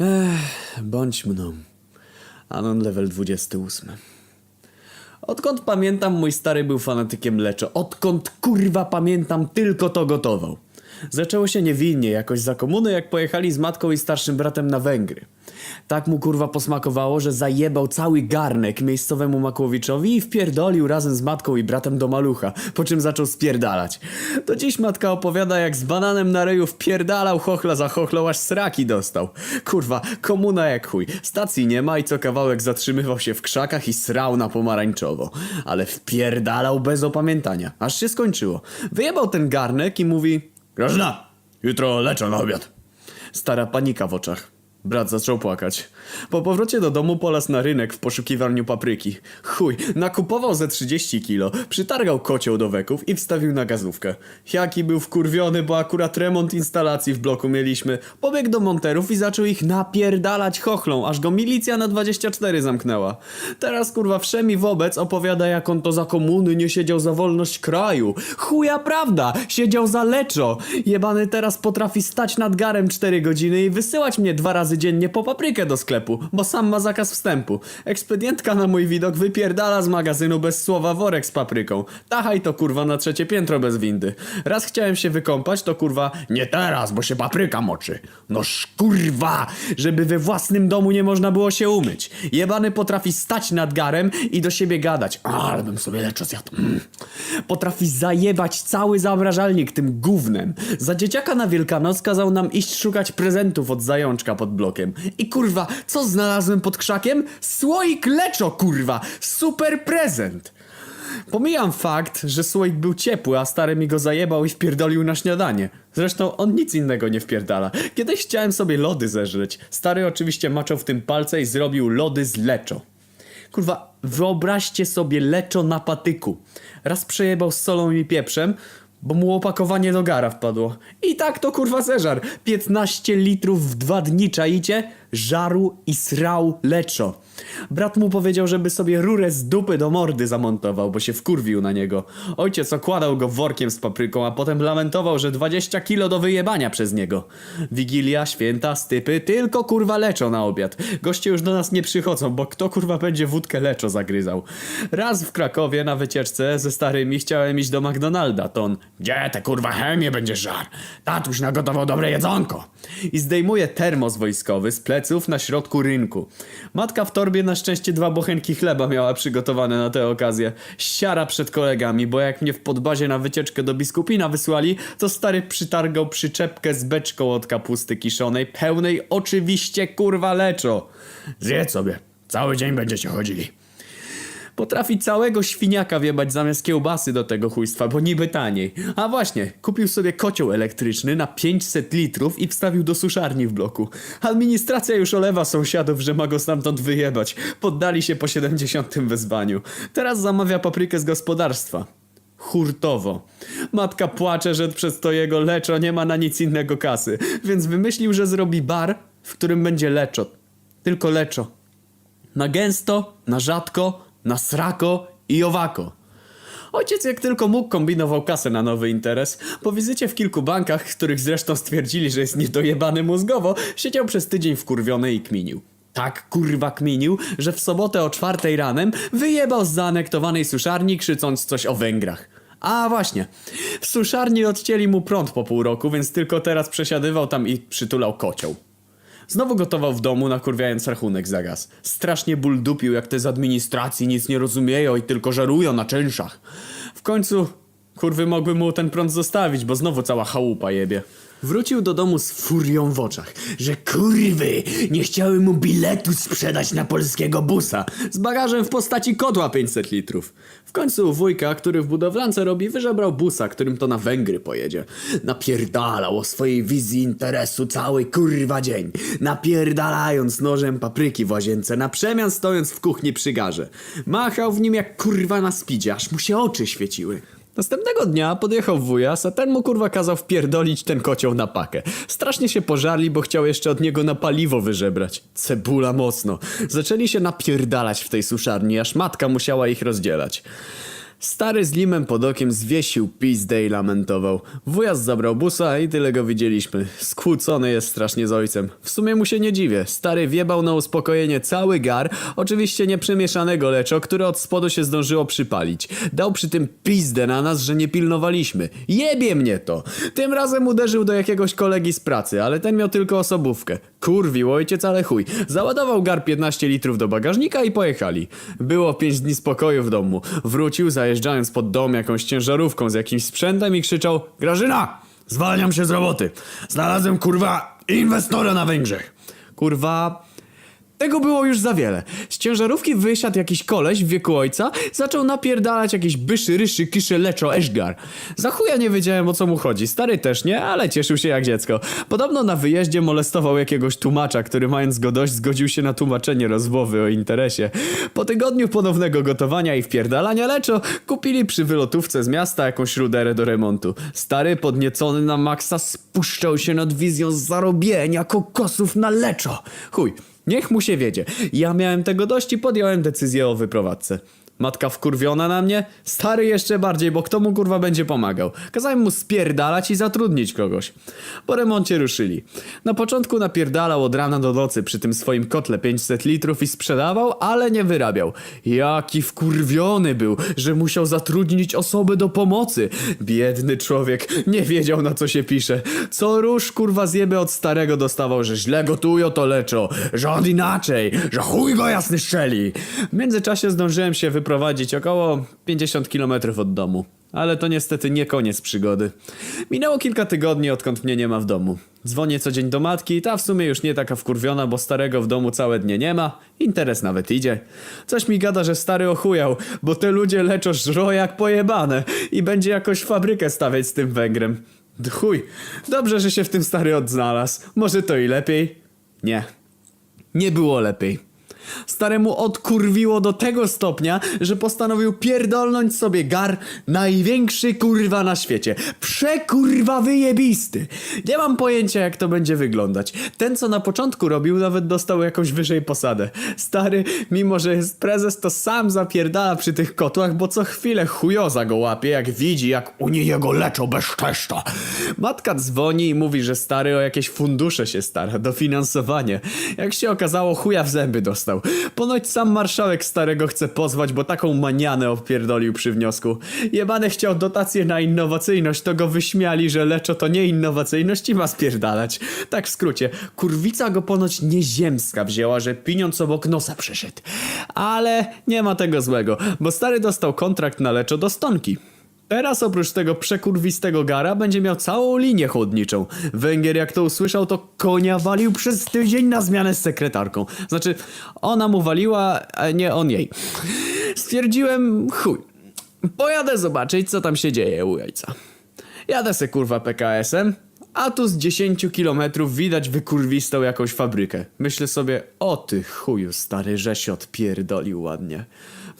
Ech, bądź mną. Anon level 28. Odkąd pamiętam, mój stary był fanatykiem leczo. Odkąd kurwa pamiętam, tylko to gotował. Zaczęło się niewinnie, jakoś za komuny, jak pojechali z matką i starszym bratem na Węgry. Tak mu kurwa posmakowało, że zajebał cały garnek miejscowemu Makłowiczowi i wpierdolił razem z matką i bratem do malucha, po czym zaczął spierdalać. Do dziś matka opowiada, jak z bananem na ryju wpierdalał chochla za chochlą, aż sraki dostał. Kurwa, komuna jak chuj. Stacji nie ma i co kawałek zatrzymywał się w krzakach i srał na pomarańczowo. Ale wpierdalał bez opamiętania, aż się skończyło. Wyjebał ten garnek i mówi... Grażyna, jutro leczo na obiad. Stara panika w oczach. Brat zaczął płakać. Po powrocie do domu polasł na rynek w poszukiwaniu papryki. Chuj, nakupował ze 30 kilo, przytargał kocioł do weków i wstawił na gazówkę. Jaki był wkurwiony, bo akurat remont instalacji w bloku mieliśmy. Pobiegł do monterów i zaczął ich napierdalać chochlą, aż go milicja na 24 zamknęła. Teraz kurwa wszemi wobec opowiada jak on to za komuny nie siedział za wolność kraju. Chuja prawda, siedział za leczo. Jebany teraz potrafi stać nad garem 4 godziny i wysyłać mnie dwa razy dziennie po paprykę do sklepu, bo sam ma zakaz wstępu. Ekspedientka na mój widok wypierdala z magazynu bez słowa worek z papryką. Tachaj to kurwa na trzecie piętro bez windy. Raz chciałem się wykąpać, to kurwa nie teraz, bo się papryka moczy. No kurwa, żeby we własnym domu nie można było się umyć. Jebany potrafi stać nad garem i do siebie gadać. Ale bym sobie leczo zjadł. Mm. Potrafi zajebać cały zamrażalnik tym gównem. Za dzieciaka na Wielkanoc kazał nam iść szukać prezentów od zajączka pod blokiem. I kurwa, co znalazłem pod krzakiem? Słoik leczo, kurwa! Super prezent! Pomijam fakt, że słoik był ciepły, a stary mi go zajebał i wpierdolił na śniadanie. Zresztą on nic innego nie wpierdala. Kiedyś chciałem sobie lody zeżreć. Stary oczywiście maczał w tym palce i zrobił lody z leczo. Kurwa, wyobraźcie sobie leczo na patyku. Raz przejebał z solą i pieprzem, bo mu opakowanie do gara wpadło. I tak to kurwa zeżar. 15 litrów w dwa dni, czaicie? Żaru i srał leczo. Brat mu powiedział, żeby sobie rurę z dupy do mordy zamontował, bo się wkurwił na niego. Ojciec okładał go workiem z papryką, a potem lamentował, że 20 kilo do wyjebania przez niego. Wigilia, święta, stypy, tylko kurwa leczo na obiad. Goście już do nas nie przychodzą, bo kto kurwa będzie wódkę leczo zagryzał. Raz w Krakowie na wycieczce ze starymi chciałem iść do McDonalda, to on Gdzie te kurwa chemie będzie żar? Tatuś nagotował dobre jedzonko. I zdejmuje termos wojskowy z pleców na środku rynku. Matka w torbie na szczęście dwa bochenki chleba miała przygotowane na tę okazję. Siara przed kolegami, bo jak mnie w podbazie na wycieczkę do biskupina wysłali, to stary przytargał przyczepkę z beczką od kapusty kiszonej, pełnej oczywiście kurwa leczo. Zjedz sobie, cały dzień będziecie chodzili. Potrafi całego świniaka wiebać zamiast kiełbasy do tego chujstwa, bo niby taniej. A właśnie, kupił sobie kocioł elektryczny na 500 litrów i wstawił do suszarni w bloku. Administracja już olewa sąsiadów, że ma go stamtąd wyjebać. Poddali się po 70 wezwaniu. Teraz zamawia paprykę z gospodarstwa. Hurtowo. Matka płacze, że przez to jego leczo nie ma na nic innego kasy, więc wymyślił, że zrobi bar, w którym będzie leczo. Tylko leczo. Na gęsto, na rzadko, na srako i owako. Ojciec jak tylko mógł kombinował kasę na nowy interes. Po wizycie w kilku bankach, których zresztą stwierdzili, że jest niedojebany mózgowo, siedział przez tydzień wkurwiony i kminił. Tak kurwa kminił, że w sobotę o czwartej ranem wyjebał z zaanektowanej suszarni krzycząc coś o Węgrach. A właśnie, w suszarni odcięli mu prąd po pół roku, więc tylko teraz przesiadywał tam i przytulał kocioł. Znowu gotował w domu, nakurwiając rachunek za gaz. Strasznie ból dupił, jak te z administracji nic nie rozumieją i tylko żerują na czynszach. W końcu, kurwy mogły mu ten prąd zostawić, bo znowu cała chałupa jebie. Wrócił do domu z furią w oczach, że kurwy nie chciały mu biletu sprzedać na polskiego busa z bagażem w postaci kotła 500 litrów. W końcu wujka, który w budowlance robi, wyżebrał busa, którym to na Węgry pojedzie. Napierdalał o swojej wizji interesu cały kurwa dzień, napierdalając nożem papryki w łazience, na przemian stojąc w kuchni przy garze. Machał w nim jak kurwa na spidzie, aż mu się oczy świeciły. Następnego dnia podjechał wujas, a ten mu kurwa kazał wpierdolić ten kocioł na pakę. Strasznie się pożarli, bo chciał jeszcze od niego na paliwo wyżebrać. Cebula mocno. Zaczęli się napierdalać w tej suszarni, aż matka musiała ich rozdzielać. Stary z limem pod okiem zwiesił pizdę i lamentował. Wujas zabrał busa i tyle go widzieliśmy. Skłócony jest strasznie z ojcem. W sumie mu się nie dziwię. Stary wiebał na uspokojenie cały gar, oczywiście nie przemieszanego leczo, które od spodu się zdążyło przypalić. Dał przy tym pizdę na nas, że nie pilnowaliśmy. Jebie mnie to! Tym razem uderzył do jakiegoś kolegi z pracy, ale ten miał tylko osobówkę. Kurwił ojciec, ale chuj. Załadował gar 15 litrów do bagażnika i pojechali. Było 5 dni spokoju w domu. Wrócił, zajeżdżając pod dom jakąś ciężarówką z jakimś sprzętem i krzyczał Grażyna! Zwalniam się z roboty! Znalazłem kurwa inwestora na Węgrzech! Kurwa... Tego było już za wiele. Z ciężarówki wysiadł jakiś koleś w wieku ojca, zaczął napierdalać jakieś byszy, ryszy, kisze, leczo, eszgar. Za chuja nie wiedziałem o co mu chodzi, stary też nie, ale cieszył się jak dziecko. Podobno na wyjeździe molestował jakiegoś tłumacza, który mając go dość zgodził się na tłumaczenie rozmowy o interesie. Po tygodniu ponownego gotowania i wpierdalania leczo, kupili przy wylotówce z miasta jakąś ruderę do remontu. Stary podniecony na maksa spuszczał się nad wizją zarobienia kokosów na leczo. Chuj. Niech mu się wiedzie. Ja miałem tego dość i podjąłem decyzję o wyprowadzce. Matka wkurwiona na mnie? Stary jeszcze bardziej, bo kto mu kurwa będzie pomagał? Kazałem mu spierdalać i zatrudnić kogoś. Po remoncie ruszyli. Na początku napierdalał od rana do nocy przy tym swoim kotle 500 litrów i sprzedawał, ale nie wyrabiał. Jaki wkurwiony był, że musiał zatrudnić osobę do pomocy. Biedny człowiek, nie wiedział na co się pisze. Co róż kurwa zjeby od starego dostawał, że źle gotują to leczo, że on inaczej, że chuj go jasny szczeli. W międzyczasie zdążyłem się wyprowadzić około 50 km od domu. Ale to niestety nie koniec przygody. Minęło kilka tygodni, odkąd mnie nie ma w domu. Dzwonię co dzień do matki i ta w sumie już nie taka wkurwiona, bo starego w domu całe dnie nie ma. Interes nawet idzie. Coś mi gada, że stary ochujał, bo te ludzie leczą żro jak pojebane i będzie jakoś fabrykę stawiać z tym Węgrem. Chuj, dobrze, że się w tym stary odznalazł. Może to i lepiej? Nie. Nie było lepiej. Staremu odkurwiło do tego stopnia, że postanowił pierdolnąć sobie gar największy kurwa na świecie. Przekurwa wyjebisty. Nie mam pojęcia jak to będzie wyglądać. Ten co na początku robił nawet dostał jakąś wyżej posadę. Stary, mimo że jest prezes to sam zapierdala przy tych kotłach, bo co chwilę chujoza go łapie jak widzi jak u niej jego leczą bezczeszcza. Matka dzwoni i mówi, że stary o jakieś fundusze się stara, dofinansowanie. Jak się okazało chuja w zęby dostał. Ponoć sam marszałek starego chce pozwać, bo taką manianę opierdolił przy wniosku. Jebany chciał dotację na innowacyjność, to go wyśmiali, że leczo to nie innowacyjność i ma spierdalać. Tak w skrócie, kurwica go ponoć nieziemska wzięła, że pieniądz obok nosa przeszedł. Ale nie ma tego złego, bo stary dostał kontrakt na leczo do stonki. Teraz oprócz tego przekurwistego gara będzie miał całą linię chłodniczą. Węgier jak to usłyszał, to konia walił przez tydzień na zmianę z sekretarką. Znaczy, ona mu waliła, a nie on jej. Stwierdziłem, chuj. Pojadę zobaczyć, co tam się dzieje u ojca. Jadę se kurwa PKS-em, a tu z 10 kilometrów widać wykurwistą jakąś fabrykę. Myślę sobie, o ty chuju stary, że się odpierdolił ładnie.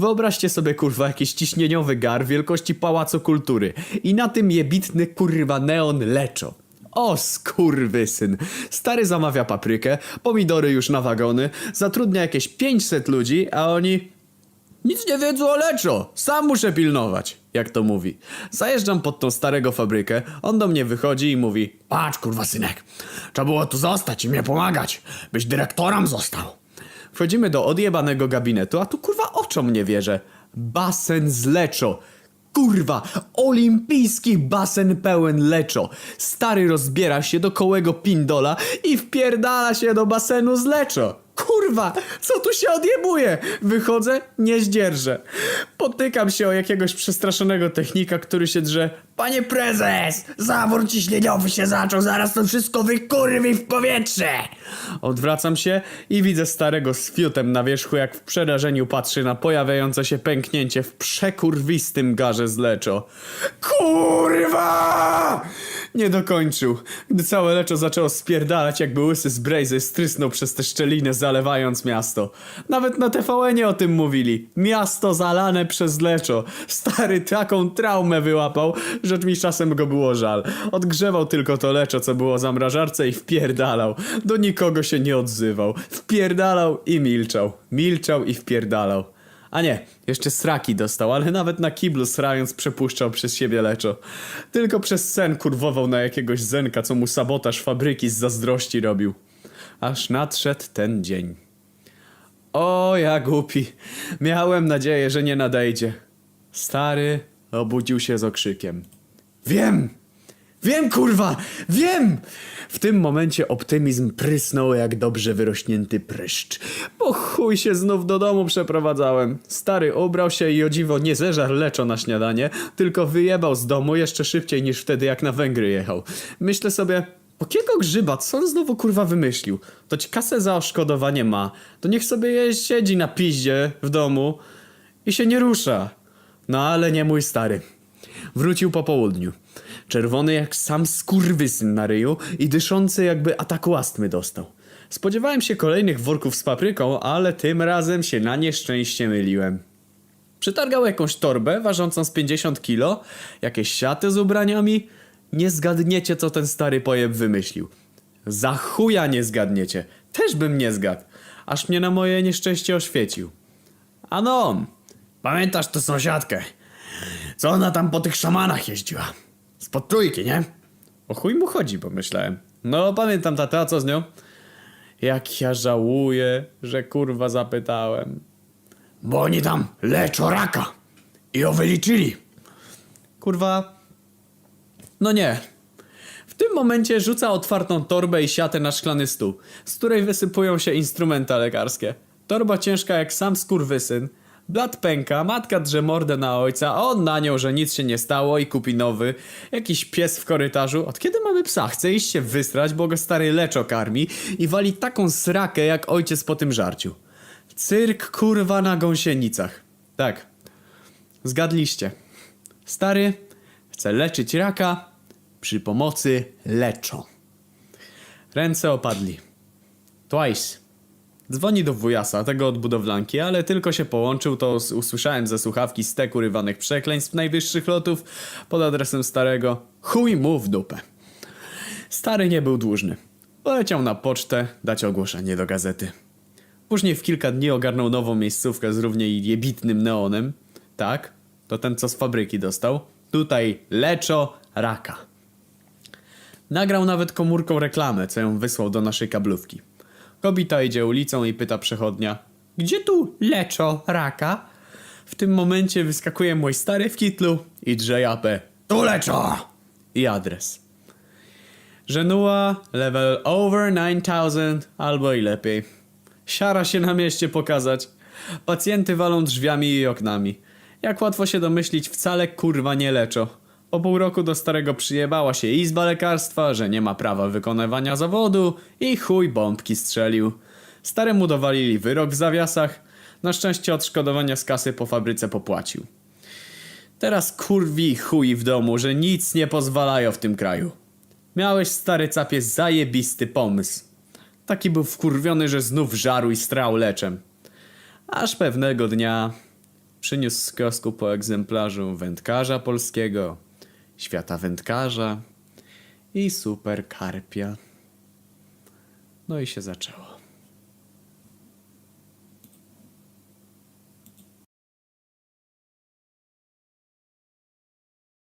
Wyobraźcie sobie kurwa jakiś ciśnieniowy gar wielkości Pałacu Kultury i na tym jebitny kurwa neon leczo. O skurwysyn. Stary zamawia paprykę, pomidory już na wagony, zatrudnia jakieś 500 ludzi, a oni... Nic nie wiedzą o leczo, sam muszę pilnować, jak to mówi. Zajeżdżam pod tą starego fabrykę, on do mnie wychodzi i mówi Patrz kurwa synek, trzeba było tu zostać i mnie pomagać, byś dyrektorem został. Wchodzimy do odjebanego gabinetu, a tu kurwa oczom nie wierzę. Basen z leczo. Kurwa, olimpijski basen pełen leczo. Stary rozbiera się do kołego pindola i wpierdala się do basenu z leczo. Kurwa, co tu się odjebuje? Wychodzę, nie zdzierżę. Potykam się o jakiegoś przestraszonego technika, który się drze. Panie prezes, zawór ciśnieniowy się zaczął, zaraz to wszystko wykurwi w powietrze. Odwracam się i widzę starego z fiutem na wierzchu, jak w przerażeniu patrzy na pojawiające się pęknięcie w przekurwistym garze z leczo. Kurwa! Nie dokończył. Gdy całe leczo zaczęło spierdalać, jakby łysy z Brejzy strysnął przez te szczeliny, zalewając miasto. Nawet na TVN-ie o tym mówili. Miasto zalane przez leczo. Stary taką traumę wyłapał, że mi czasem go było żal. Odgrzewał tylko to leczo, co było zamrażarce i wpierdalał. Do nikogo się nie odzywał. Wpierdalał i milczał. Milczał i wpierdalał. A nie, jeszcze sraki dostał, ale nawet na kiblu srając przepuszczał przez siebie leczo. Tylko przez sen kurwował na jakiegoś zenka, co mu sabotaż fabryki z zazdrości robił. Aż nadszedł ten dzień. O, ja głupi. Miałem nadzieję, że nie nadejdzie. Stary obudził się z okrzykiem. Wiem! Wiem, kurwa! Wiem! W tym momencie optymizm prysnął jak dobrze wyrośnięty pryszcz. Bo chuj się znów do domu przeprowadzałem. Stary ubrał się i o dziwo nie zeżarł leczo na śniadanie, tylko wyjebał z domu jeszcze szybciej niż wtedy jak na Węgry jechał. Myślę sobie, po kiego grzyba, co on znowu kurwa wymyślił? To ci kasę za oszkodowanie ma, to niech sobie je siedzi na piździe w domu i się nie rusza. No ale nie mój stary. Wrócił po południu. Czerwony jak sam skurwysyn na ryju i dyszący jakby ataku astmy dostał. Spodziewałem się kolejnych worków z papryką, ale tym razem się na nieszczęście myliłem. Przytargał jakąś torbę ważącą z 50 kilo, jakieś siaty z ubraniami. Nie zgadniecie, co ten stary pojeb wymyślił. Za chuja nie zgadniecie. Też bym nie zgadł. Aż mnie na moje nieszczęście oświecił. Ano, pamiętasz tę sąsiadkę? Co ona tam po tych szamanach jeździła? Spod trójki, nie? O chuj mu chodzi, pomyślałem. No, pamiętam tata, a co z nią? Jak ja żałuję, że kurwa zapytałem. Bo oni tam leczą raka. I ją wyliczyli. Kurwa. No nie. W tym momencie rzuca otwartą torbę i siatę na szklany stół, z której wysypują się instrumenta lekarskie. Torba ciężka jak sam skurwysyn. Blat pęka, matka drze mordę na ojca, a on na nią, że nic się nie stało i kupi nowy. Jakiś pies w korytarzu. Od kiedy mamy psa? Chce iść się wystrać, bo go stary leczo karmi i wali taką srakę jak ojciec po tym żarciu. Cyrk kurwa na gąsienicach. Tak. Zgadliście. Stary chce leczyć raka przy pomocy leczo. Ręce opadli. Twice. Dzwoni do wujasa, tego od budowlanki, ale tylko się połączył, to usłyszałem ze słuchawki stek urywanych przekleństw najwyższych lotów pod adresem starego. Chuj mu w dupę. Stary nie był dłużny. Poleciał na pocztę dać ogłoszenie do gazety. Później w kilka dni ogarnął nową miejscówkę z równie jebitnym neonem. Tak, to ten co z fabryki dostał. Tutaj leczo raka. Nagrał nawet komórką reklamę, co ją wysłał do naszej kablówki. Kobita idzie ulicą i pyta przechodnia Gdzie tu leczo raka? W tym momencie wyskakuje mój stary w kitlu i drze japę Tu leczo! I adres. Żenua, level over 9000 albo i lepiej. Siara się na mieście pokazać. Pacjenty walą drzwiami i oknami. Jak łatwo się domyślić, wcale kurwa nie leczą. Po pół roku do starego przyjebała się izba lekarstwa, że nie ma prawa wykonywania zawodu i chuj bombki strzelił. Staremu dowalili wyrok w zawiasach. Na szczęście odszkodowania z kasy po fabryce popłacił. Teraz kurwi chuj w domu, że nic nie pozwalają w tym kraju. Miałeś stary capie zajebisty pomysł. Taki był wkurwiony, że znów żarł i strał leczem. Aż pewnego dnia przyniósł z kiosku po egzemplarzu wędkarza polskiego, świata wędkarza i super karpia. No i się zaczęło.